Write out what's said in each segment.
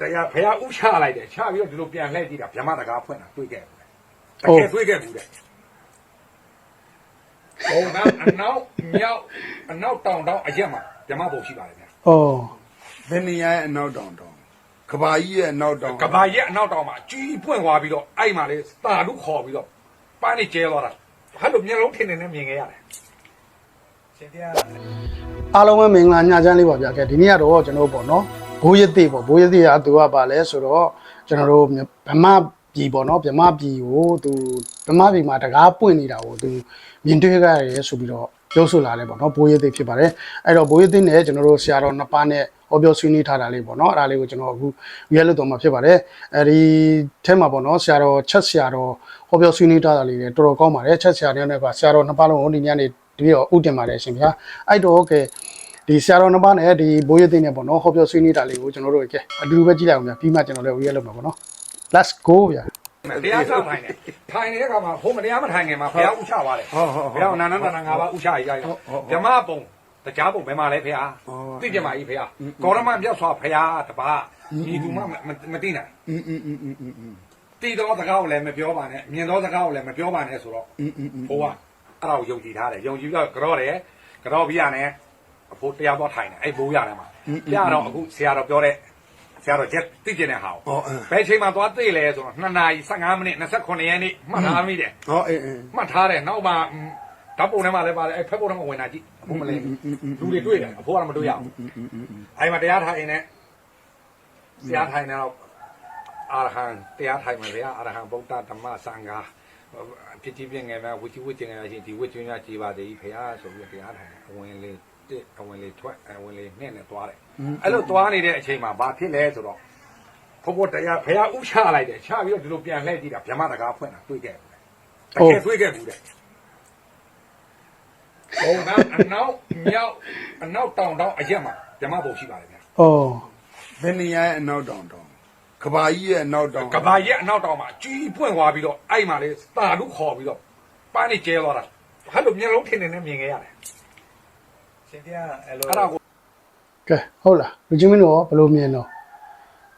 တရားဖះဥချလိုက်တယ်ချပြီးတော့ဒီလိုပြန်လှည့်ကြည့်တာဗြဟ္မတကားဖွင့်တာတွေ့ခဲ့ဘူးတဟုတ်ကယ်တွေ့ခဲ့ဘူးတဲ့ဘုံကအနောက်မြောက်အနောက်တောင်တောင်အရက်မှာဗြဟ္မဘုံရှိပါတယ်ဗျာဩဘယ်နေရာရဲ့အနောက်တောင်တောင်ကဘာကြီးရဲ့အနောက်တောင်ကဘာရက်အနောက်တောင်မှာအကြီးပွင့်သွားပြီးတော့အဲ့မှာလေတာလူခေါ်ပြီးတော့ပန်းနေကျဲသွားတာဟဲ့လိုမျက်လုံးထင်နေနဲ့မြင်ခဲ့ရတယ်ရှင်တရားအားလုံးပဲမင်္ဂလာညချမ်းလေးပါဗျာကဲဒီနေ့ကတော့ကျွန်တော်တို့ပေါ့နော် ဘိုးရသေးပေါ့ဘိုးရသေးကသူကပါလဲဆိုတော့ကျွန်တော်တို့ဗမာပြည်ပေါ့နော်ဗမာပြည်ကိုသူဗမာပြည်မှာတကားပွင့်နေတာကိုသူမြင်တွေ့ခဲ့ရတယ်ဆိုပြီးတော့ပြောဆိုလာတယ်ပေါ့နော်ဘိုးရသေးဖြစ်ပါတယ်အဲ့တော့ဘိုးရသေးနဲ့ကျွန်တော်တို့ဆရာတော်နှစ်ပါးနဲ့ဟောပြောဆွေးနွေးထားတာလေးပေါ့နော်အဲ့ဒါလေးကိုကျွန်တော်အခုရွေးလို့တော့မှာဖြစ်ပါတယ်အဲ့ဒီထဲမှာပေါ့နော်ဆရာတော်ချက်ဆရာတော်ဟောပြောဆွေးနွေးထားတာလေးလည်းတော်တော်ကောင်းပါတယ်ချက်ဆရာတော်နဲ့ကဆရာတော်နှစ်ပါးလုံးကိုဒီညနေဒီတော့ဥတင်ပါတယ်ရှင်ဗျာအဲ့တော့ကဲ ဒီဆရာတော်နှစ်ပါးနဲ့ဒီဘိုးရသိန်းနဲ့ပေါ့နော်ဟောပြောဆွေးနွေးတာလေးကိုကျွန်တော်တို့ကဲအတူတူပဲကြည့်လိုက်အောင်ဗျာပြီးမှကျွန်တော်လည်းဝေးရလုပ်မှာပေါ့နော် let's go ဗျာ တရားဆောင်ထိုင်တယ်ထိုင်နေတဲ့အခါမှာဘုံမတရားမထိုင်ခင်မှာဘုရားဥချပါတယ် ဟုတ်ဟုတ် ဘုရားနာနန္ဒနာငါးပါးဥချရေးလိုက်ဓမ္မပုံတရားပုံဘယ်မှာလဲဘုရားသိကြမှာကြီးဘုရားကောရမမြောက်စွာဘုရားတပါးဒီသူမှမသိနိုင် อืมอืมอืมอืมอืมอืม သိတော့စကားကိုလည်းမပြောပါနဲ့မြင်တော့စကားကိုလည်းမပြောပါနဲ့ဆိုတော့ อืมอืมอืม ဘိုးကအဲ့ဒါကိုယုံကြည်ထားတယ်ယုံကြည်ပြီးတော့ကြောတယ်ကြောပြီးရတယ် အဖိုးတရားသွားထိုင်တယ်အဲ့ဘိုးရထဲမှာပြတော့အခုဆရာတော်ပြောတဲ့ဆရာတော်ချက်သိကျင်တဲ့ဟာကိုဘယ်ချိန်မှသွားသိလဲဆိုတော့2နာရီ15မိနစ်29ရက်နေ့မှတ်ထားမိတယ်ဟုတ်အေးမှတ်ထားတယ်နောက်မှဓာတ်ပုံထဲမှာလည်းပါတယ်အဲ့ဖက်ပုံထဲမှာဝင်တာကြည့်အဖိုးမလဲလူတွေတွေ့တယ်အဖိုးကတော့မတွေ့ရဘူးအဲ့မှာတရားထိုင်နေဆရာထိုင်နေတော့အာရဟံတရားထိုင်မှာဗျာအာရဟံဗုဒ္ဓဓမ္မစံဃာဖြစ်တိပြငယ်များဝိတိဝိတင်ငယ်များရှင်ဒီဝိကျွမ်းများကြည်ပါသည်ဖရာဆိုပြီးတရားထိုင်အဝင်လေး တစ်အဝင်လေးထွက်အဝင်လေးနဲ့နဲ့သွားတယ်အဲ့လိုသွားနေတဲ့အချိန်မှာဘာဖြစ်လဲဆိုတော့ဘုဘတရားဖះဥချလိုက်တယ်ချပြီးတော့ဒီလိုပြန်လှည့်ကြည့်တာဗြဟ္မတကားဖွင့်တာတွေ့ခဲ့တယ်တကယ်တွေ့ခဲ့ဘူးတဲ့ဘုံကအနောက်မြောက်အနောက်တောင်တောင်အရက်မှာဗြဟ္မဘုံရှိပါတယ်ဗျာဩဘယ်နေရာရဲ့အနောက်တောင်တောင်ကဘာကြီးရဲ့အနောက်တောင်ကဘာရက်အနောက်တောင်မှာအကြီးပွင့်သွားပြီးတော့အဲ့မှာလေတာလူခေါ်ပြီးတော့ပန်းနေကျဲသွားတာဟဲ့လိုမျက်လုံးထင်နေနဲ့မြင်ခဲ့ရတယ် ရှင်ပြအဲ့လိုအဲ့ဒါကိုကဲဟုတ်လားလူချင်းမင်းတို့ရောဘယ်လိုမြင်တော့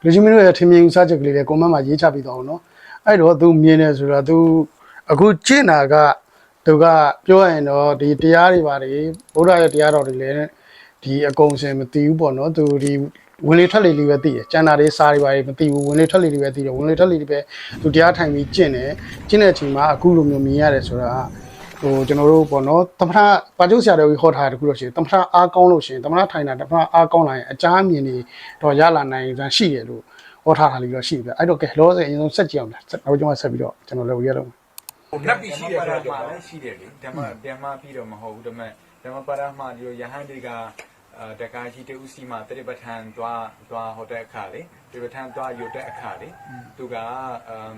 လူချင်းမင်းတို့ရဲ့ထင်မြင်ယူဆချက်ကလေးလည်း comment မှာရေးချပြီးတော့အောင်နော်အဲ့တော့ तू မြင်တယ်ဆိုတာ तू အခုကျင့်တာကသူကပြောရရင်တော့ဒီတရားတွေပါတယ်ဗုဒ္ဓရဲ့တရားတော်တွေလည်းဒီအကုန်စင်မသိဘူးပေါ့နော်သူဒီဝင်လေထွက်လေလေးပဲသိတယ်ကျန်တာတွေစားတွေပါတယ်မသိဘူးဝင်လေထွက်လေလေးပဲသိတယ်ဝင်လေထွက်လေလေးပဲသူတရားထိုင်ပြီးကျင့်တယ်ကျင့်တဲ့အချိန်မှာအခုလိုမျိုးမြင်ရတယ်ဆိုတာက ဟိုကျွန်တော်တို့ပေါ့နော်သမထပါကျုပ်ဆရာတော်ကြီးဟောထားတဲ့တခုလို့ရှိရင်သမထအားကောင်းလို့ရှိရင်သမထထိုင်တာသမထအားကောင်းလာရင်အကြမ်းမြင်နေတော့ရလာနိုင်စွမ်းရှိတယ်လို့ဟောထားတာလေးတော့ရှိပြီအဲ့တော့ကဲလောဆယ်အရင်ဆုံးဆက်ကြည့်အောင်လားနောက်ကျွန်တော်ဆက်ပြီးတော့ကျွန်တော်လည်းဝေးရတော့နတ်ပြည်ရှိတယ်ဆိုဓမ္မတော့ပါလည်းရှိတယ်လေဓမ္မဓမ္မပြီးတော့မဟုတ်ဘူးဓမ္မဓမ္မပါရမဒီလိုယဟန်တွေကအာတက္ကကြီးတူစီမှာတတိပဋ္ဌာန်သွားသွားဟိုတဲ့အခါလေတတိပဋ္ဌာန်သွားယူတဲ့အခါလေသူကအမ်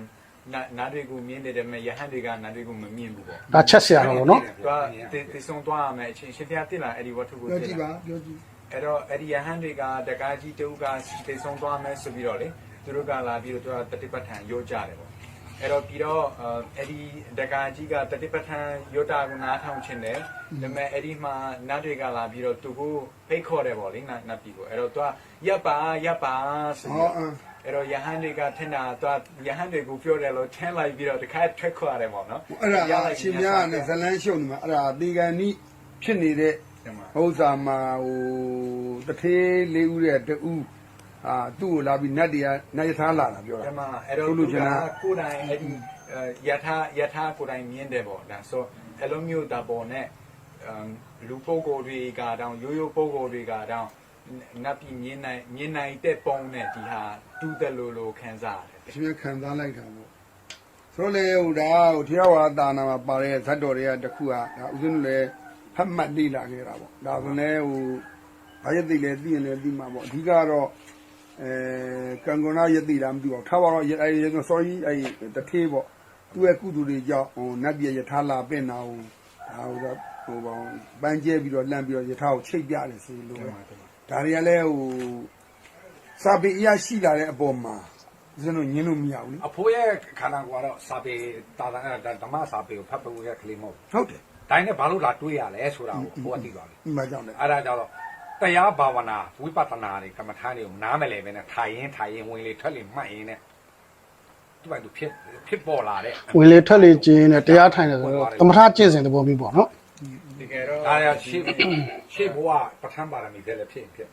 နာနာတွေကိုမြင်နေတယ်မဲ့ယဟန်တွေကနာတွေကိုမမြင်ဘူးပေါ့ဒါချက်ဆရာတော်ပေါ့နော်သွားတေတေဆုံးသွားရမယ်အချင်းရှင်ပြတိလာအဲ့ဒီဝတ္ထုကိုပြောသိကြည့်လာပါပြောကြည့်အဲ့တော့အဲ့ဒီယဟန်တွေကတက္ကကြီးတူကတေဆုံးသွားမယ်ဆိုပြီးတော့လေသူတို့ကလာပြီးတော့သူကတတိပဋ္ဌာန်ရောကြတယ်ပေါ့အဲ့တော့ပြီးတော့အဲ့ဒီတက္ကကြီးကတတိပဋ္ဌာန်ရောတာကိုနားထောင်ခြင်းတယ်ဒါပေမဲ့အဲ့ဒီမှာနတ်တွေကလာပြီးတော့သူကိုဖိတ်ခေါ်တယ်ပေါ့လေနတ်နတ်ပြည်ကိုအဲ့တော့သူကရပ်ပါရပ်ပါဆိုဟောပြီးအင်းအဲ့တော့ယဟန်တွေကထင်တာသူကယဟန်တွေကိုပြောတယ်လို့ထင်လိုက်ပြီးတော့တခါထွက်ခွာတယ်ပေါ့နော်အဲ့ဒါအရှင်များနဲ့ဇလန်းရှုံနေမှာအဲ့ဒါဒီကံဤဖြစ်နေတဲ့ဒီမှာဥစ္စာမှာဟိုတထေးလေးဦးတဲ့တူအာသူ့ကိုလာပြီးနတ်တရားနတ်ယထာလာတာပြောဒီတာမှာအဲ့တော့ဟုတ်သူလို့ကကျွန်တော်ကိုယ်တိုင်အဲ့ဒီယထာယထာကိုယ်တိုင်မြင်တယ်ပေါ့ဒါဆိုအဲ့လိုမျိုးတာပေါ်နဲ့လူပုဂ္ဂိုလ်တွေကတောင်ရိုးရိုးပုဂ္ဂိုလ်တွေကတောင် နတ်ပြည်မြင်နိုင်မြင်နိုင်တဲ့ပုံနဲ့ဒီဟာတူးတယ်လို့လို့ခံစားရတယ်အရှင်များခံစားလိုက်တာပေါ့ဆိုတော့လေဟိုဒါဟိုထေရဝါဒတာနာမှာပါတဲ့ဇတ်တော်တွေကတခုကဒါဥစဉ်လည်းဖတ်မှတ်လေ့လာခဲ့တာပေါ့ဒါဆိုလည်းဟိုဘာရသိလဲသိရင်လည်းသိမှာပေါ့အဓိကတော့အဲကံကုဏယတိလားမသိပါဘူးထားပါတော့အဲအဲ sorry အဲတထေးပေါ့သူ့ရဲ့ကုသိုလ်တွေကြောင့်ဟိုနတ်ပြည်ယထာလာပင့်တာဟိုဒါဟိုတော့ဟိုပေါင်းပန်းကျဲပြီးတော့လှမ်းပြီးတော့ယထာကိုချိတ်ပြတယ်ဆိုလို့ပဲ ဒါတွေကလည်းဟိုစာပေအရရှိလာတဲ့အပေါ်မှာဦးဇင်းတို့ညင်းလို့မရဘူးလေအဖိုးရဲ့ခန္ဓာကိုယ်ကတော့စာပေတာတာဓမ္မစာပေကိုဖတ်ဖို့ရကလေးမဟုတ်ဟုတ်တယ်တိုင်းနဲ့ဘာလို့လာတွေးရလဲဆိုတာကိုဘိုးကသိသွားပြီဒီမှာကြောင့်လေအဲ့ဒါကြောင့်တရားဘာဝနာဝိပဿနာတွေကမ္မထာတွေကိုနားမလဲပဲနဲ့ထိုင်ရင်ထိုင်ရင်ဝင်လေထွက်လေမှတ်ရင်နဲ့သူကသူဖြစ်ဖြစ်ပေါ်လာတဲ့ဝင်လေထွက်လေကျင်းနဲ့တရားထိုင်တယ်ဆိုတော့သမထကျင့်စဉ်သဘောမျိုးပေါ့နော် တကယ်တော့ဒါရရှေ့ရှေ့ဘဝပဋ္ဌာန်းပါရမီတွေလည်းဖြစ်ရင်ဖြစ်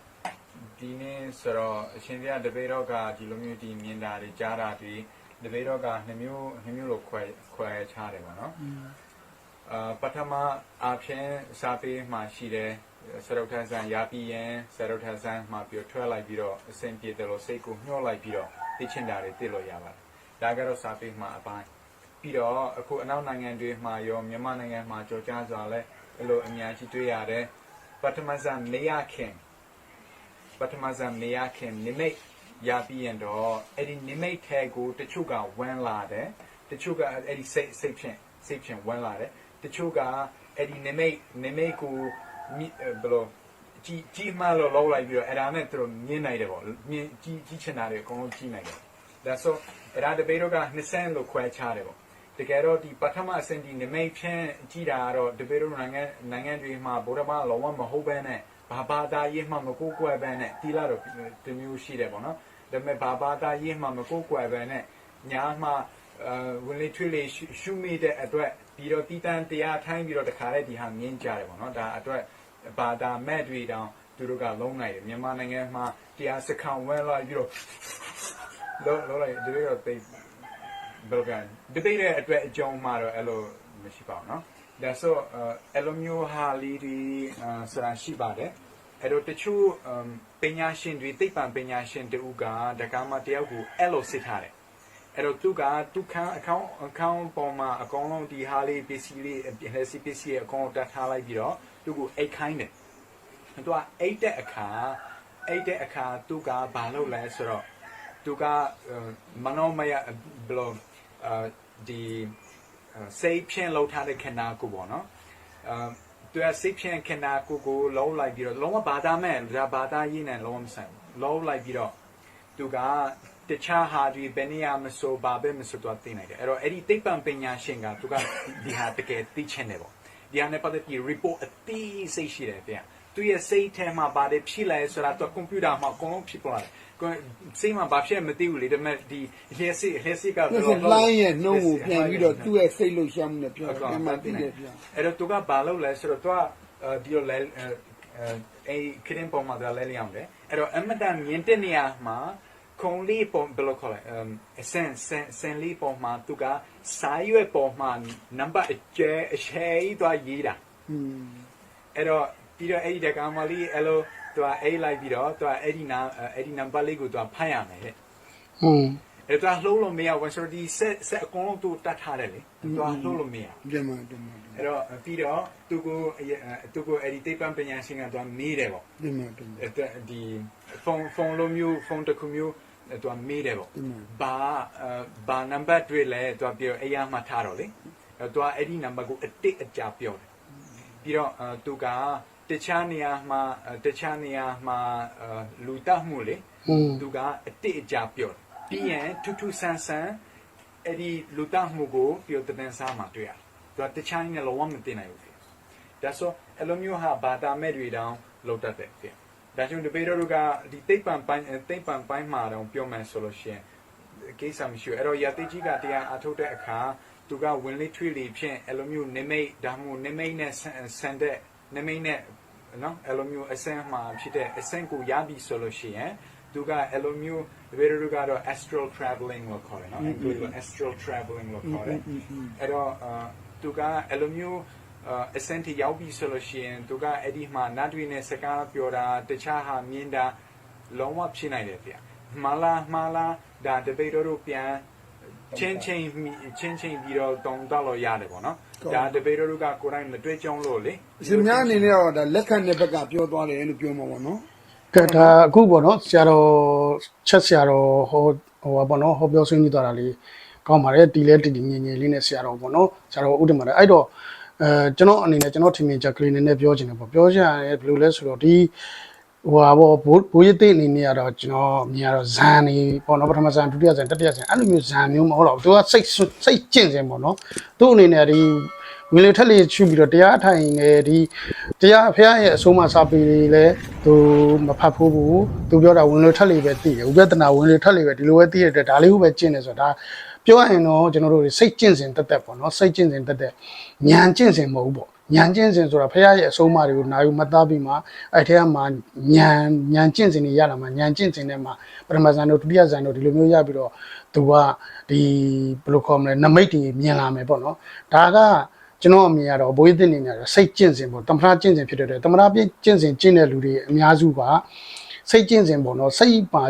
ဒီနေ့ဆိုတော့အရှင်ပြတပေတော့ကဒီလိုမျိုးဒီမြင်တာတွေကြားတာတွေတပေတော့ကနှစ်မျိုးနှစ်မျိုးလို့ခွဲခွဲခြားတယ်ပါနော်အာပထမအဖြစ်စာပေမှာရှိတယ်စရုပ်ထဆန်ရာပြီးရင်စရုပ်ထဆန်မှာပြထွက်လိုက်ပြီးတော့အစင်ပြေတယ်လို့စိတ်ကိုညှော့လိုက်ပြီးတော့သိချင်တာတွေသိလို့ရပါတယ်ဒါကတော့စာပေမှာအပိုင်းပြီးတော့အခုအနောက်နိုင်ငံတွေမှာရောမြန်မာနိုင်ငံမှာကြော်ကြားစွာလဲ အဲ့လိုအများကြီးတွေ့ရတယ်ပထမဆန်နေရခင်ပထမဆုံးနေရခင်နိမိတ်ရပြီးရင်တော့အဲ့ဒီနိမိတ်ထဲကိုတချို့ကဝင်လာတယ်တချို့ကအဲ့ဒီစိတ်စိတ်ဖြင့်စိတ်ဖြင့်ဝင်လာတယ်တချို့ကအဲ့ဒီနိမိတ်နိမိတ်ကိုမြဘယ်လိုကြီးကြီးမှလို့လောက်လိုက်ပြီးတော့အဲ့ဒါနဲ့သူတို့မြင်နိုင်တယ်ပေါ့မြင်ကြီးကြီးချင်တာတွေအကုန်လုံးကြီးနိုင်တယ်ဒါဆိုအဲ့ဒါတပေတော့က20လို့ခွဲခြားတယ်ပေါ့ တကယ်တော့ဒီပထမအဆင့်ဒီနိမိတ်ဖြင့်ကြီးတာကတော့တပေတော့နိုင်ငံနိုင်ငံတွေမှာဗုဒ္ဓဘာသာလုံးဝမဟုတ်ဘဲနဲ့ဘာဘာသာရေးမှမကိုးကွယ်ပဲနဲ့တီလာတော့တမျိုးရှိတယ်ပေါ့နော်ဒါပေမဲ့ဘာဘာသာရေးမှမကိုးကွယ်ပဲနဲ့ညာမှအဲဝင်လေထွေးလေရှုမိတဲ့အတွက်ပြီးတော့တီတန်တရားထိုင်းပြီးတော့တခါလေဒီဟာမြင်ကြတယ်ပေါ့နော်ဒါအတွက်ဘာသာမဲ့တွေတောင်သူတို့ကလုံးနိုင်တယ်မြန်မာနိုင်ငံမှာတရားစခန်းဝဲလာပြီးတော့လောလောလိုက်ဒီလိုတော့သိ ဘယ်ကန်ဒီပေးတဲ့အတွက်အကြောင်းမှတော့အဲ့လိုမရှိပါဘူးနော်ဒါဆိုအဲ့လိုမျိုးဟာလီဒီဆိုတာရှိပါတယ်အဲ့တော့တချို့ပညာရှင်တွေသိပ္ပံပညာရှင်တူကတက္ကမတယောက်ကိုအဲ့လိုစစ်ထားတယ်အဲ့တော့သူကသူခန်းအကောင့်အကောင့်ပေါ်မှာအကောင်လုံးဒီဟာလေးပစ္စည်းလေးလက်စီပစ္စည်းအကောင်တက်ထားလိုက်ပြီးတော့သူကအိတ်ခိုင်းတယ်သူကအိတ်တဲ့အခါအိတ်တဲ့အခါသူကဘာလုပ်လဲဆိုတော့သူကမနောမယဘလော အာဒီစိတ်ဖြင့်လှုပ်ထားတဲ့ခန္ဓာကိုယ်ပေါ့နော်အာသူကစိတ်ဖြန့်ခန္ဓာကိုယ်ကိုလုံးလိုက်ပြီးတော့လုံးဝဘာသာမဲ့ဒါဘာသာရေးနဲ့လုံးဝမဆိုင်ဘူးလုံးလိုက်ပြီးတော့သူကတခြားဟာဒီဘယ်နေရာမဆိုဘာပဲမဆိုတော့သိနိုင်တယ်အဲ့တော့အဲ့ဒီသိပ္ပံပညာရှင်ကသူကဒီဟာတကယ်သိချင်တယ်ပေါ့ဒီဟာနဲ့ပတ်သက်ပြီး report အတိစိတ်ရှိတယ်ဗျသူရဲ့စိတ်ထဲမှာပါတယ်ဖြစ်လဲဆိုတာသူကွန်ပျူတာမှာအကုန်လုံးဖြစ်ပေါ်လာတယ် ကိုယ်စိတ်မှာဘာဖြစ်မသိဘူးလေဒါပေမဲ့ဒီလျှက်စိလျှက်စိကသူကလိုင်းရဲ့နှုံးကိုပြန်ပြီးတော့သူ့ရဲ့စိတ်လှုပ်ရှားမှုနဲ့ပြောတယ်အမှန်တည်းတယ်ဗျာအဲ့တော့သူကဘာလုပ်လဲဆိုတော့သူကဒီလိုလဲအဲခရင်ပေါ်မှာဒါလဲလျောင်းတယ်အဲ့တော့အမတန်မြင်တဲ့နေရာမှာခုံလေးပေါ်ဘယ်လိုခေါ်လဲအစန်စန်စန်လေးပေါ်မှာသူကစာရွက်ပေါ်မှာနံပါတ်အကျဲအချဲကြီးသွားရေးတာอืมအဲ့တော့ပြီးတော့အဲ့ဒီတက္ကမလေးအဲ့လို သူကအဲ့လိုက်ပြီးတော့သူကအဲ့ဒီနာအဲ့ဒီ number လေးကိုသူကဖတ်ရမယ်တဲ့อืมအဲ့တော့လှုပ်လို့မရဘူးဆိုတော့ဒီဆက်ဆက်အကုန်လုံးသူတတ်ထားတယ်လေသူကလှုပ်လို့မရပြန်မှပြန်မှအဲ့တော့ပြီးတော့သူကိုသူကိုအဲ့ဒီတိတ်ပံပညာရှင်ကသူကမေးတယ်ပေါ့ပြန်မှပြန်မှအဲ့တော့ဒီဖုန်းဖုန်းလိုမျိုးဖုန်းတစ်ခုမျိုးသူကမေးတယ်ပေါ့ဘာဘာနံပါတ်တွေလဲသူကပြောအဲ့ရမှထားတော့လေအဲ့တော့သူကအဲ့ဒီနံပါတ်ကိုအတိတ်အကျပြောတယ်ပြီးတော့သူက တခြားနေရာမှာအာတခြားနေရာမှာအာလူတတ်မှုလေอืมသူကအတိတ်အကြပြောတယ်ပြီးရင်ထူးထူးဆန်းဆန်းအဲ့ဒီလူတတ်မှုကိုပြောတဲ့စားမှာတွေ့ရတယ်သူကတခြားနေလောဝမသိနိုင်ဘူးဒါဆိုအဲ့လိုမျိုးဟာဘာသာမဲ့တွေတောင်လောက်တတ်တယ်ဖြစ်ဒါကြောင့်ဒီပေရောကဒီသိပ္ပံပိုင်းသိပ္ပံပိုင်းမှာတော့ပြောမယ်ဆိုလို့ရှိရင်ကိစ္စမရှိဘူးအဲ့တော့ယတိကြီးကတရားအထုတ်တဲ့အခါသူကဝင်လေထွေးလေဖြင့်အဲ့လိုမျိုးနိမိတ်ဒါမှမဟုတ်နိမိတ်နဲ့ဆန်တဲ့ နိမိတ်နဲ့နော်အဲ့လိုမျိုးအစမ်းမှာဖြစ်တဲ့အစမ်းကိုရပြီဆိုလို့ရှိရင်သူကအဲ့လိုမျိုးဒီပေရောကတော့ astral traveling လို့ခေါ်တယ်နော်အင်္ဂလိပ်လို astral traveling လို့ခေါ်တယ်အဲ့တော့အာသူကအဲ့လိုမျိုးအာအစန်တီရောက်ပြီဆိုလို့ရှိရင်သူကအဲ့ဒီမှာနတ်တွေနဲ့စကားပြောတာတခြားဟာမြင်တာလုံးဝဖြစ်နိုင်တယ်ဗျမလာမလာဒါတပိတ်တို့ပြန်ချင်းချင်းမိချင်းချင်းပြီးတော့တောင်းတလို့ရတယ်ပေါ့နော် ဒါတပိတ်တို့ကကိုယ်တိုင်မတွေ့ကြုံလို့လေအရှင်များအနေနဲ့တော့ဒါလက်ခံတဲ့ဘက်ကပြောသွားတယ်လို့ပြောမှာပေါ့နော်ကဲဒါအခုပေါ့နော်ဆရာတော်ချက်ဆရာတော်ဟောဟိုပါပေါ့နော်ဟောပြောဆွေးနွေးသွားတာလေးကောင်းပါတယ်တီလဲတီတီငင်ငင်လေးနဲ့ဆရာတော်ပေါ့နော်ဆရာတော်ဥဒ္ဓမာတယ်အဲ့တော့အဲကျွန်တော်အနေနဲ့ကျွန်တော်ထင်မြင်ချက်ကလေးနည်းနည်းပြောချင်တယ်ပေါ့ပြောချင်ရတယ်ဘယ်လိုလဲဆိုတော့ဒီ ဟိုဟာပေါ့ဘိုးဘိုးရသေးအနေနဲ့ကတော့ကျွန်တော်မြင်ရတော့ဇန်နေပေါ့နော်ပထမဇန်ဒုတိယဇန်တတိယဇန်အဲ့လိုမျိုးဇန်မျိုးမဟုတ်တော့ဘူးသူကစိတ်စိတ်ကျင့်စဉ်ပေါ့နော်သူ့အနေနဲ့ဒီဝဝင်လေထက်လေရှုပြီးတော့တရားထိုင်နေဒီတရားဖះရဲ့အဆုံးအမစာပေတွေလည်းသူမဖတ်ဖို့ဘူးသူပြောတာဝင်လေထက်လေပဲသိတယ်ဥပဒနာဝင်လေထက်လေပဲဒီလိုပဲသိရတဲ့ဒါလေးကိုပဲကျင့်နေဆိုတာဒါပြောရရင်တော့ကျွန်တော်တို့စိတ်ကျင့်စဉ်တက်တက်ပေါ့နော်စိတ်ကျင့်စဉ်တက်တက်ဉာဏ်ကျင့်စဉ်မဟုတ်ဘူးပေါ့ ဉာဏ်ကျင့်စဉ်ဆိုတာဖះရဲ့အဆုံးအမတွေကိုနာယူမသားပြီးမှအဲ့ထဲမှာဉာဏ်ဉာဏ်ကျင့်စဉ်တွေရလာမှာဉာဏ်ကျင့်စဉ်တွေမှာပထမဇန်တို့ဒုတိယဇန်တို့ဒီလိုမျိုးရပြီးတော့သူကဒီဘယ်လိုခေါ်မလဲနမိတ်တွေမြင်လာမယ်ပေါ့နော်ဒါကကျွန်တော်အမြင်ကတော့ဘိုးရည်တင်နေတယ်စိတ်ကျင့်စဉ်ပေါ့တမထကျင့်စဉ်ဖြစ်တဲ့အတွက်တမထပြကျင့်စဉ်ကျင့်တဲ့လူတွေအများစုကစိတ်ကျင့်စဉ်ပေါ့နော်စိတ်ပါ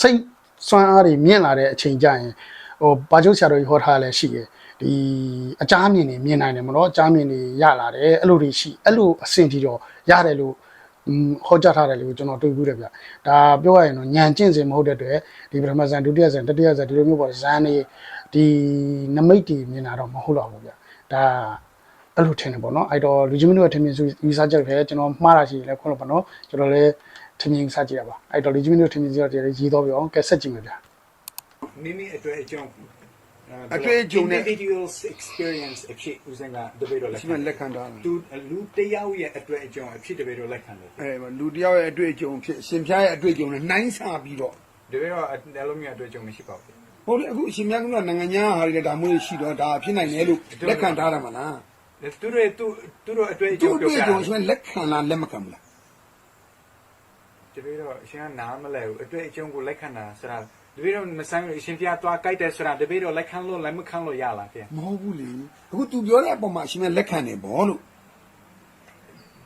စိတ်စွမ်းအားတွေမြင့်လာတဲ့အချိန်ကျရင်ဟိုဘာကျုပ်ဆရာတော်ကြီးဟောထားလဲရှိတယ် ဒီအကြမ်းမြင်နေမြင်နိုင်တယ်မနော်အကြမ်းမြင်နေရလာတယ်အဲ့လိုတွေရှိအဲ့လိုအဆင့်ကြီးတော့ရတယ်လို့อืมဟောကြားထားတယ်လို့ကျွန်တော်တွေ့ဘူးတယ်ဗျဒါပြောရရင်တော့ညံကျင့်စဉ်မဟုတ်တဲ့အတွက်ဒီပထမဇန်ဒုတိယဇန်တတိယဇန်ဒီလိုမျိုးပေါ့ဇန်နေဒီနမိတ်တွေမြင်တာတော့မဟုတ်တော့ဘူးဗျဒါအဲ့လိုထင်တယ်ပေါ့နော်အဲ့တော့လူချင်းမင်းတို့ရဲ့ထင်မြင်စုယူဆချက်ပဲကျွန်တော်မှားတာရှိရင်လည်းခွင့်လို့ပေါ့နော်ကျွန်တော်လည်းထင်မြင်ယူဆကြည့်ရပါအဲ့တော့လူချင်းမင်းတို့ထင်မြင်စုတွေရေးတော့ပြောကဲဆက်ကြည့်မယ်ဗျမိမိအတွက်အကြောင်း အတွေ့အကြုံနဲ့ individual experience အဖြစ်ဦးစင်ကတပည့်တော်လက်ရှိခံမှလက်ခံတာ သူလူတယောက်ရဲ့အတွက်အကြောင်းအဖြစ်တပည့်တော်လက်ခံတယ် အဲလူတယောက်ရဲ့အတွေ့အကြုံဖြစ်ရှင်ဖျားရဲ့အတွေ့အကြုံနဲ့နှိုင်းဆပြီးတော့တပည့်တော်အလုံးမျိုးအတွက်အကြောင်းမရှိပါဘူးဟုတ်တယ်အခုရှင်များကနိုင်ငံညာဟာတွေဒါမျိုးရှိတော့ဒါဖြစ်နိုင်တယ်လို့လက်ခံထားတာမလားသူတို့သူသူတို့အတွက်အသူကြောင်းအတွေ့ပြောအပြကြုံရှင်လက်ခံလားလက်မခံဘူးလား တပည့်တော်အရှင်ကနားမလဲဘူးအတွက်အကြောင်းကိုလက်ခံတာဆိုတာ တပည့်တော်မဆိုင်ဘူးအရှင်ဖျားသွားကြိုက်တယ်ဆိုတာတပည့်တော်လက်ခံလို့လက်မခံလို့ရလားဗျာမဟုတ်ဘူးလေအခု तू ပြောတဲ့အပေါ်မှာရှင်များလက်ခံတယ်ဗောလို့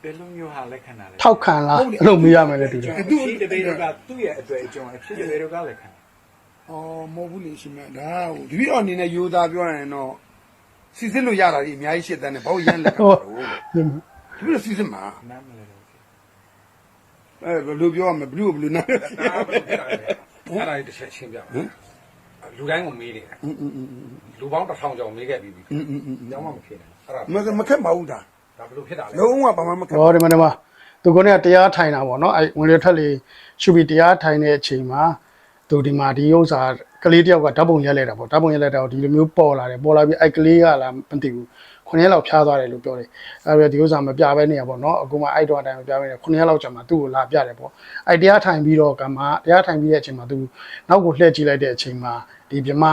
ဘယ်လိုမျိုးဟာလက်ခံတာလဲထောက်ခံလားအဲ့လိုမေးရမယ်လေတူတယ်သူတပည့်တော်ကသူ့ရဲ့အတွက်အကြောင်းအဖြစ်တပည့်တော်ကလက်ခံဩမဟုတ်ဘူးလေရှင်များဒါဟိုတပည့်တော်အနေနဲ့ယူသားပြောရင်တော့စီစစ်လို့ရတာဒီအများကြီးရှစ်တန်းနဲ့ဘာလို့ရမ်းလက်ခံတာလို့တပည့်တော်စီစစ်မှာနားမလဲတော့အဲဘယ်လိုပြောရမလဲဘယ်လိုဘယ်လိုနားဒါဘယ်လိုဖြစ်တာလဲ အဲ့ဒါလေးတစ်ချက်ရှင်းပြပါမယ်လူတိုင်းကိုမေးနေတာလူပေါင်းတစ်ထောင်ကျော်မေးခဲ့ပြီးပြီကျောင်းမှမဖြစ်နိုင်အဲ့ဒါမမခက်ပါဘူးဒါဒါဘယ်လိုဖြစ်တာလဲလုံးဝဘာမှမခက်ဟောဒီမှာဒီမှာသူကနေတရားထိုင်တာပေါ့နော်အဲ့ဝင်လေထွက်လေရှုပြီးတရားထိုင်တဲ့အချိန်မှာသူဒီမှာဒီဥစ္စာကလေးတယောက်ကဓာတ်ပုံရက်လိုက်တာပေါ့ဓာတ်ပုံရက်လိုက်တာကိုဒီလိုမျိုးပေါ်လာတယ်ပေါ်လာပြီးအဲ့ကလေးကလာမသိဘူး ခုနှစ်ရက်လောက်ဖျားသွားတယ်လို့ပြောတယ်အဲ့ဒါဒီဥစ္စာမပြဘဲနေရပေါ့နော်အခုမှအဲ့တော့အတိုင်းမပြဘဲနေခုနှစ်ရက်လောက်ကြာမှသူ့ကိုလာပြတယ်ပေါ့အဲ့တရားထိုင်ပြီးတော့ကမှတရားထိုင်ပြီးတဲ့အချိန်မှာသူနောက်ကိုလှည့်ကြည့်လိုက်တဲ့အချိန်မှာဒီမြမ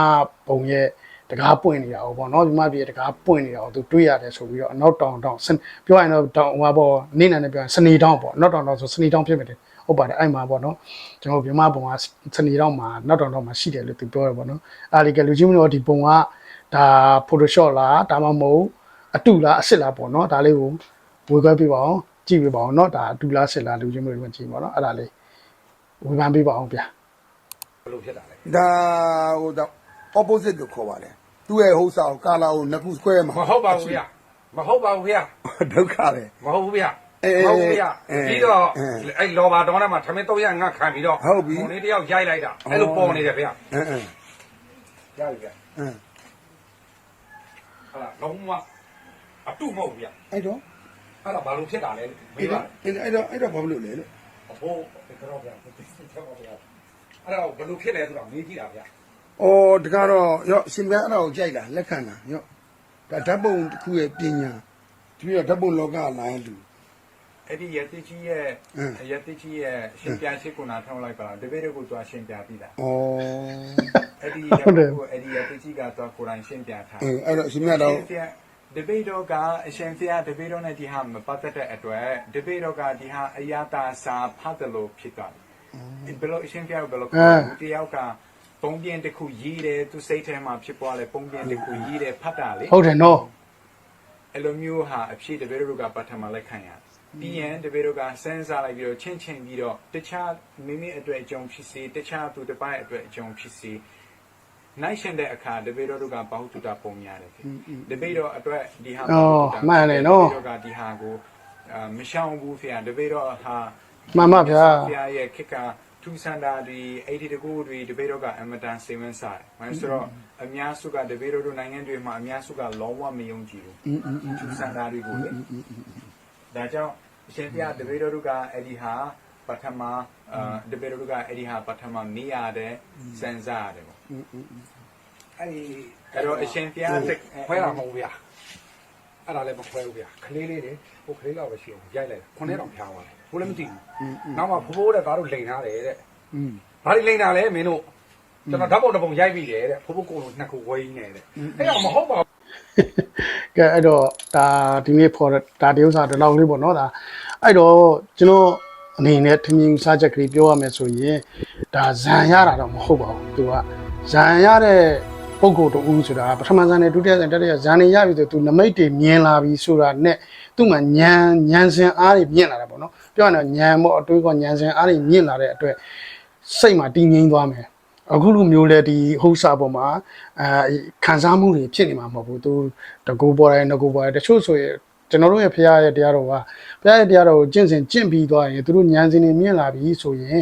ပုံရဲ့တကားပွင့်နေတာဟုတ်ပေါ့နော်မြမပြေတကားပွင့်နေတာကိုသူတွေးရတယ်ဆိုပြီးတော့အနောက်တောင်တောင်ပြောရရင်တော့တောင်ဟိုပေါ့နေနေနဲ့ပြောရင်စနေတောင်ပေါ့အနောက်တောင်တောင်ဆိုစနေတောင်ဖြစ်မယ်တယ်ဟုတ်ပါတယ်အဲ့မှာပေါ့နော်ကျွန်တော်မြမပုံကစနေတောင်မှာနောက်တောင်တောင်မှာရှိတယ်လို့သူပြောရပေါ့နော်အားလီကလူချင်းမလို့ဒီပုံကဒါ Photoshop လားဒါမှမဟုတ် အတူလားအစ်စ်လားပေါ့နော်ဒါလေးကိုဝေခွဲပြပါအောင်ကြည့်ပြပါအောင်เนาะဒါအတူလားအစ်စ်လားလူချင်းမလို့ကြည့်ပါတော့အဲ့ဒါလေးဝေဖန်ပြပါအောင်ဗျာ ဘယ်လိုဖြစ်တာလဲ ဒါဟိုဒါ opposite ကိုခေါ်ပါတယ်သူ့ရဲ့ဟိုစာကိုကာလာကိုနှစ်ခု square မှာ မဟုတ်ပါဘူးဗျာမဟုတ်ပါဘူးဗျာ ဒုက္ခပဲ မဟုတ်ဘူးဗျာ အေး မဟုတ်ဘူးဗျာ အေး ပြီးတော့ အေး အဲ့လောဘာတော်ထဲမှာထမင်းတော့ရငတ်ခံပြီးတော့ ဟုတ်ပြီ ပုံလေးတယောက်ရိုက်လိုက်တာအဲ့လိုပေါ်နေတယ်ဗျာ အင်းအင်း ရပြီဗျာ အင်း ဟာလားလုံးဝ အတုမဟုတ်ဘူးဗျာအဲ့တော့အဲ့ဒါဘာလို့ဖြစ်တာလဲလို့မေးအဲ့ပါတော့အဲ့တော့အဲ့တော့ဘာလို့လဲလို့အဖိုးကတော့ဗျာဒီကတော့ဗျာအဲ့တော့ဘယ်လိုဖြစ်လဲဆိုတော့မေးကြည့်တာဗျာအော်တကားတော့ရော့ရှင်ပြအဲ့ဒါကိုကြိုက်လားလက်ခံလားရော့ဒါဓာတ်ပုံတစ်ခုရဲ့ပညာဒီတော့ဓာတ်ပုံလောကလာရင်လူ အဲ့ဒီယတိကြီးရဲ့အင်းယတိကြီးရဲ့ရှင်ပြရှိကုနာထောင်းလိုက်ပါတပည့်တော်ကိုသွားရှင်ပြပြီးတာဩအဲ့ဒီဟုတ်တယ်အဲ့ဒီယတိကြီးကသွားကိုယ်တိုင်ရှင်ပြထားအဲအဲ့တော့ရှင်ပြတော့တပည့် တော်ကအရှင်ဖျားတပည့်တော်နဲ့ဒီဟာမပတ်သက်တဲ့အတွက်တပည့်တော်ကဒီဟာအယာတာစာဖတ်တယ်လို့ဖြစ်သွားတယ်ဘယ်လိုအရှင်ဖျားကိုဘယ်လိုခေါ်လဲတယောက်ကပုံပြင်တစ်ခုရေးတယ်သူစိတ်ထဲမှာဖြစ်ပေါ်လဲပုံပြင်တစ်ခုရေးတယ်ဖတ်တာလေဟုတ်တယ်နော်အဲ့လိုမျိုးဟာအဖြစ်တပည့်တော်ကပထမလက်ခံရပြီးရင်တပည့်တော်ကစမ်းစားလိုက်ပြီးတော့ချင်းချင်းပြီးတော့တခြားမိမိအတွက်အကျုံဖြစ်စေတခြားသူတစ်ပိုင်းအတွက်အကျုံဖြစ်စေ နိုင်ရှင်တဲ့အခါတပည့်တော်တို့ကဘာဟုတုတပုံများတယ်တပည့်တော်အတွက်ဒီဟာအော်မှန်တယ်နော်တပည့်တော်ကဒီဟာကိုအာမရှောင်ဘူးဖေတပည့်တော်ဟာမှန်ပါဗျာဖျားရဲ့ခက်ကထူဆန္ဒတွေအဲ့ဒီတကူတွေတပည့်တော်ကအမတန်စေဝန်စားတယ်။ဘာလို့ဆိုတော့အများစုကတပည့်တော်တို့နိုင်ငံတွေမှာအများစုကလုံးဝမယုံကြည်ဘူး။ထူဆန္ဒတွေကိုလေ။ဒါကြောင့်အရှင်ဖျားတပည့်တော်တို့ကအဲ့ဒီဟာ ပထမအာတပည့်တော်တို့ကအဲ့ဒီဟာပထမမေးရတယ်စံစားရတယ်ပေါ့အဲ့ဒီ။အဲ့တော့အရှင်ဖျားတက်ခွဲတာမဟုတ်ဘူးဗျာအဲ့ဒါလည်းမခွဲဘူးဗျာခလေးလေးတွေဟိုခလေးတော့ပဲရှိအောင်ရိုက်လိုက်ခုနှစ်တော့ဖျားသွားတယ်ဘိုးလည်းမသိဘူးနောက်မှဖိုးဖိုးတဲ့သားတို့လိန်ထားတယ်တဲ့อืมဘာတွေလိန်တာလဲမင်းတို့ကျွန်တော်ဓာတ်ပုံတစ်ပုံရိုက်ပြီးတယ်တဲ့ဖိုးဖိုးကိုလုံးနှစ်ခုဝဲရင်းနေတဲ့အဲ့တော့မဟုတ်ပါဘူးကဲအဲ့တော့ဒါဒီနေ့ဖော်တဲ့ဒါတရုပ်စာဒီလောက်လေးပေါ့နော်ဒါအဲ့တော့ကျွန်တော် အနေနဲ့ထင်မြင်စားချက်ကလေးပြောရမယ်ဆိုရင်ဒါဇံရတာတော့မဟုတ်ပါဘူးသူကဇံရတဲ့ပုံကိုယ်တူဦးဆိုတာပထမဇန်နဲ့ဒုတိယဇန်တတိယဇန်နေရပြီဆိုသူနမိတ်တွေမြင်လာပြီဆိုတာနဲ့သူ့မှာညံညံစင်အားတွေမြင့်လာတာပေါ့နော်ပြောရရင်ညံမို့အတွေးကညံစင်အားတွေမြင့်လာတဲ့အတွက်စိတ်မှာတည်ငြိမ်သွားမယ်အခုလိုမျိုးလဲဒီဟုတ်စာပေါ်မှာအဲခံစားမှုတွေဖြစ်နေမှာမဟုတ်ဘူးသူတကူပေါ်တယ်ငကူပေါ်တယ်တချို့ဆိုရင်ကျွန်တော်တို့ရဲ့ဖရားရဲ့တရားတော်က ဖရားရဲ့တရားတော်ကိုကျင့်စဉ်ကျင့်ပြီးသွားရင်သူတို့ဉာဏ်စင်တွေမြင့်လာပြီဆိုရင်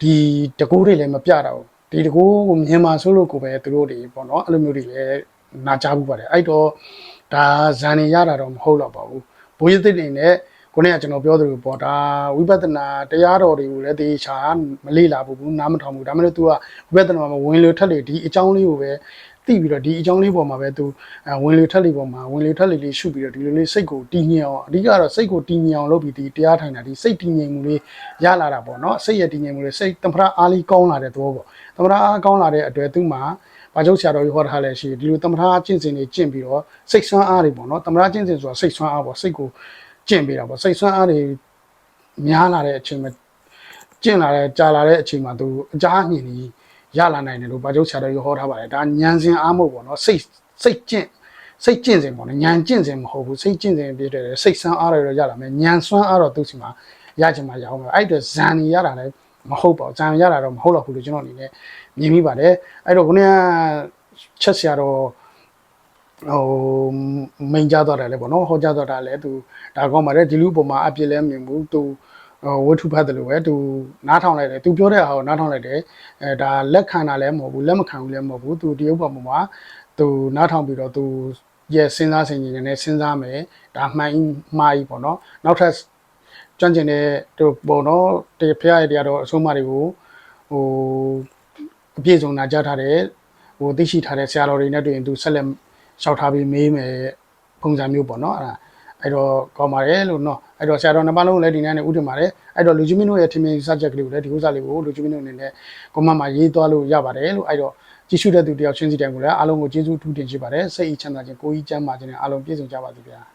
ဒီတကူတွေလည်းမပြတာဘူးဒီတကူကိုမြင်မှာဆိုလို့ကိုပဲသူတို့တွေပေါ့နော်အဲ့လိုမျိုးတွေလည်းနာကြားမှုပါတယ်အဲ့တော့ဒါဇန်နေရတာတော့မဟုတ်တော့ပါဘူးဘိုးရသစ်နေနဲ့ကိုနေ့ကကျွန်တော်ပြောသလိုပေါ့ဒါဝိပဿနာတရားတော်တွေကိုလည်းတေချာမလေ့လာဘူးနားမထောင်ဘူးဒါမှမဟုတ် तू ကဝိပဿနာမှာဝင်လေထက်လေဒီအကြောင်းလေးကိုပဲ သိပြီးတော့ဒီအကြောင်းလေးပေါ်မှာပဲ तू ဝင်လေထက်လေပေါ်မှာဝင်လေထက်လေလေးရှုပြီးတော့ဒီလိုလေးစိတ်ကိုတည်ငြိမ်အောင်အဓိကတော့စိတ်ကိုတည်ငြိမ်အောင်လုပ်ပြီးဒီတရားထိုင်တာဒီစိတ်တည်ငြိမ်မှုလေးရလာတာပေါ့နော်စိတ်ရဲ့တည်ငြိမ်မှုလေးစိတ်တမ္ပရာအားလေးကောင်းလာတဲ့သဘောပေါ့တမ္ပရာအားကောင်းလာတဲ့အတွက်သူ့မှာဘာကြောင့်ဆရာတော်ကြီးဟောထားလဲရှိဒီလိုတမ္ပရာကျင့်စဉ်တွေကျင့်ပြီးတော့စိတ်ဆွမ်းအားတွေပေါ့နော်တမ္ပရာကျင့်စဉ်ဆိုတာစိတ်ဆွမ်းအားပေါ့စိတ်ကိုကျင့်ပေးတာပေါ့စိတ်ဆွမ်းအားတွေများလာတဲ့အချိန်မှာကျင့်လာတဲ့ကြာလာတဲ့အချိန်မှာသူအကြအမြင်ကြီး ရလာနိုင်တယ်လို့ဘာကြောင့်ဆရာတော်ကြီးဟောထားပါတယ်ဒါဉာဏ်စဉ်အားမဟုတ်ပေါ့နော်စိတ်စိတ်ကျင့်စိတ်ကျင့်စဉ်ပေါ့နော်ဉာဏ်ကျင့်စဉ်မဟုတ်ဘူးစိတ်ကျင့်စဉ်ပြည့်တယ်စိတ်ဆွမ်းအားတွေတော့ရလာမယ်ဉာဏ်ဆွမ်းအားတော့သူ့စီမှာရချင်မှရအောင်မယ်အဲ့ဒါဇန်နေရတာလည်းမဟုတ်ပါဘူးဇန်ရတာတော့မဟုတ်တော့ဘူးလို့ကျွန်တော်အနေနဲ့မြင်မိပါတယ်အဲ့တော့ခုနကချက်ဆရာတော်ဟိုမိန်ကြတော့တယ်လေပေါ့နော်ဟောကြတော့တာလေသူဒါကောင်းပါတယ်ဒီလူပုံမှာအပြစ်လဲမြင်ဘူးသူဟို ဝတ္ထုဖတ်တယ်လို့ပဲသူနားထောင်လိုက်တယ်သူပြောတဲ့ဟာကိုနားထောင်လိုက်တယ်အဲဒါလက်ခံတာလည်းမဟုတ်ဘူးလက်မခံဘူးလည်းမဟုတ်ဘူးသူတရုပ်ပုံမှာသူနားထောင်ပြီးတော့သူရဲ့စဉ်းစားဆင်ခြင်နေစဉ်းစားမယ်ဒါမှန်မှားကြီးပေါ့နော်နောက်ထပ်ကျွမ်းကျင်တဲ့သူပေါ့နော်တေဖရရဲ့တရားတော်အဆုံးအမတွေကိုဟိုအပြည့်စုံနာကြားထားတယ်ဟိုသိရှိထားတဲ့ဆရာတော်တွေနဲ့တွေ့ရင်သူဆက်လက်လျှောက်ထားပြီးမေးမယ်ပုံစံမျိုးပေါ့နော်အဲ့ဒါ အဲ့တော့ကောင်းပါတယ်လို့နော်အဲ့တော့ဆရာတော်နှစ်ပါးလုံးလည်းဒီနေ့နဲ့ဥတည်ပါတယ်အဲ့တော့လူကြီးမင်းတို့ရဲ့ထင်မြင် subject ကလေးကိုလည်းဒီဥစ္စာလေးကိုလူကြီးမင်းတို့အနေနဲ့ comment မှာရေးသွားလို့ရပါတယ်လို့အဲ့တော့ကြည့်ရှုတဲ့သူတယောက်ချင်းစီတိုင်းကိုလည်းအားလုံးကိုကျေးဇူးထူးတင်ရှိပါတယ်စိတ်အချမ်းသာခြင်းကိုယ်ကြီးကျမ်းမာခြင်းနဲ့အားလုံးပြည့်စုံကြပါစေဗျာ